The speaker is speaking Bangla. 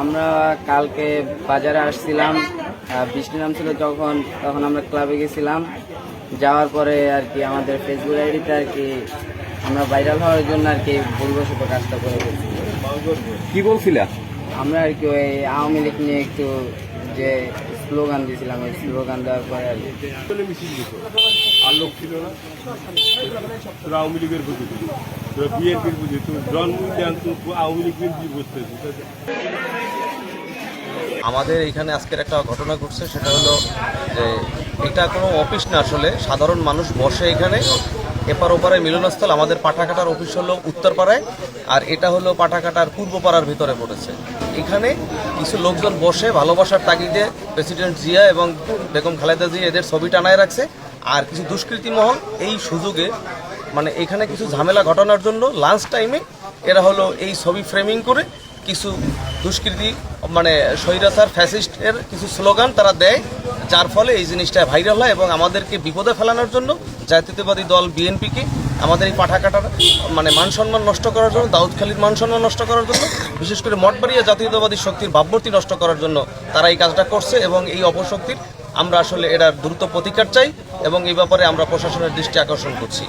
আমরা কালকে বাজারে আসছিলাম বৃষ্টি নামছিল যখন তখন আমরা ক্লাবে গেছিলাম। যাওয়ার পরে আর কি আমাদের ফেসবুক আইডিতে আর কি আমরা ভাইরাল হওয়ার জন্য আর কি ভুলবশত কাজটা করে গেছি কি বলছিলা? আমরা আর কি ওই আওয়ামী লীগ নিয়ে একটু যে স্লোগান দিয়েছিলাম ওই স্লোগান দেওয়ার পরে আর কি। আর লোক ছিল না। আওয়ামী লীগের প্রতি বিএনপির প্রতি তোর জন্ম দেন তো আওয়ামী লীগ বিএনপি বসতে আমাদের এখানে আজকের একটা ঘটনা ঘটছে, সেটা হলো যে এটা কোনো অফিস না আসলে, সাধারণ মানুষ বসে এখানে, এপার ওপারে মিলনস্থল, আমাদের পাঠাকাটার অফিস হলো উত্তরপাড়ায়, আর এটা হলো পাঠাকাটার পূর্বপাড়ার ভিতরে পড়েছে। এখানে কিছু লোকজন বসে ভালোবাসার তাগিদে প্রেসিডেন্ট জিয়া এবং বেগম খালেদা জিয়া এদের ছবি টানায় রাখছে, আর কিছু দুষ্কৃতী মহল এই সুযোগে মানে এখানে কিছু ঝামেলা ঘটানোর জন্য লাঞ্চ টাইমে এরা হলো এই ছবি ফ্রেমিং করে কিছু দুষ্কৃতী মানে স্বৈরাচার ফ্যাসিস্টের কিছু স্লোগান তারা দেয়, যার ফলে এই জিনিসটা ভাইরাল হয় এবং আমাদেরকে বিপদে ফেলানোর জন্য জাতীয়তাবাদী দল বিএনপিকে আমাদের এই পাঠাকাটার মানে মান সম্মান নষ্ট করার জন্য দাউদখালীর মান সম্মান নষ্ট করার জন্য, বিশেষ করে মঠবাড়িয়া জাতীয়তাবাদী শক্তির ভাবমূর্তি নষ্ট করার জন্য তারা এই কাজটা করছে এবং এই অপশক্তির আমরা আসলে এটার দ্রুত প্রতিকার চাই এবং এই ব্যাপারে আমরা প্রশাসনের দৃষ্টি আকর্ষণ করছি।